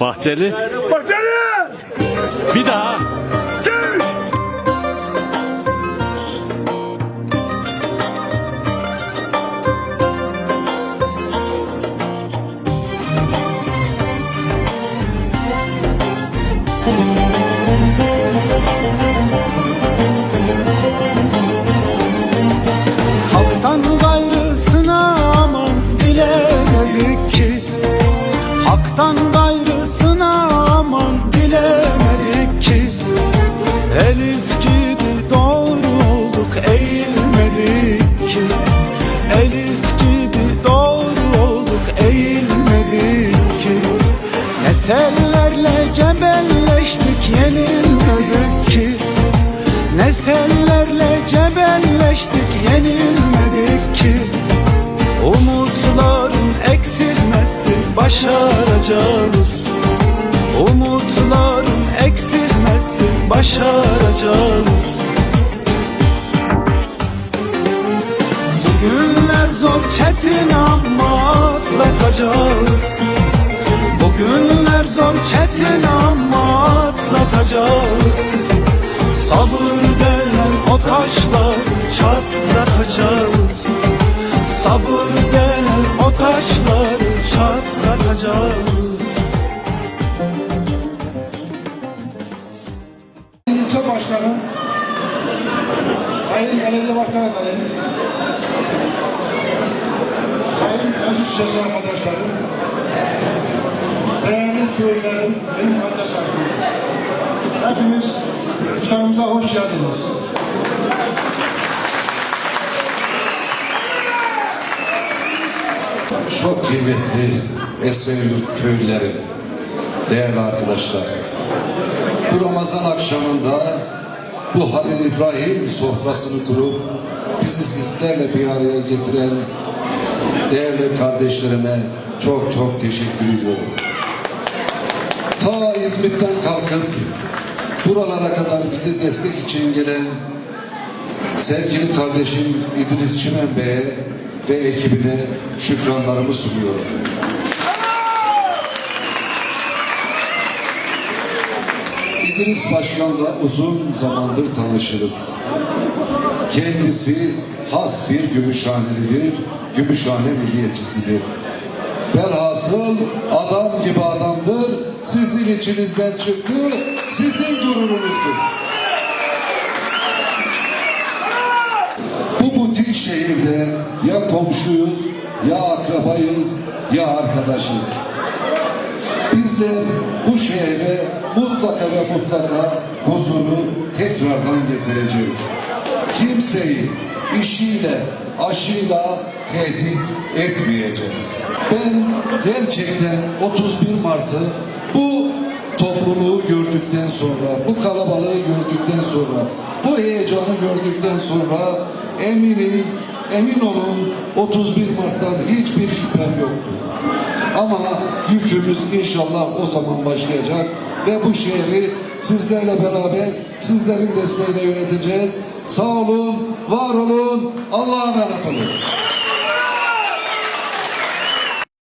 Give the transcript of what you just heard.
Bahçeli. Bahçeli! Bir daha. Halktan gayrısına aman bilemedik ki Haktan gayrısına aman bilemedik ki. Elif gibi doğru olduk eğilmedik ki. Elif gibi doğru olduk eğilmedik ki. Nesellerle cebelleştik yenilmedik ki. Nesellerle cebelleştik yenilmedik ki. Umutların eksilmesin başaracağız Umutların eksilmesin başaracağız Bugünler zor çetin ama atlatacağız. Bugünler zor çetin ama atlatacağız. Sabır denen o taşlar çatlatacağız. Sabır denen o taşlar çatlatacağız İlçe Başkanı, Sayın Belediye Başkan Adayı, Sayın Meclis Üyesi arkadaşlarım, değerli köylülerim, benim kardeşlerim, hepiniz iftarımıza hoş geldiniz. Çok kıymetli Esenyurt köylülerim, değerli arkadaşlar. Bu Ramazan akşamında bu Halil İbrahim sofrasını kurup bizi sizlerle bir araya getiren değerli kardeşlerime çok çok teşekkür ediyorum. Ta İzmit'ten kalkıp buralara kadar bizi destek için gelen sevgili kardeşim İdris Çimen Bey'e ve ekibine şükranlarımı sunuyorum. İdris Başkan'la uzun zamandır tanışırız. Kendisi has bir Gümüşhanelidir, Gümüşhane milliyetçisidir. Velhasıl adam gibi adamdır, sizin içinizden çıktı, sizin gururunuzdur. Bu butik şehirde ya komşuyuz, ya akrabayız, ya arkadaşız. Biz de bu şehre mutlaka ve mutlaka huzuru tekrardan getireceğiz. Kimseyi işiyle, aşıyla tehdit etmeyeceğiz. Ben gerçekten 31 Mart'ı bu topluluğu gördükten sonra, bu kalabalığı gördükten sonra, bu heyecanı gördükten sonra eminim, emin olun 31 Mart'tan hiçbir şüphem yoktu. Ama yükümüz inşallah o zaman başlayacak ve bu şehri sizlerle beraber sizlerin desteğiyle yöneteceğiz. Sağ olun, var olun, Allah'a emanet olun.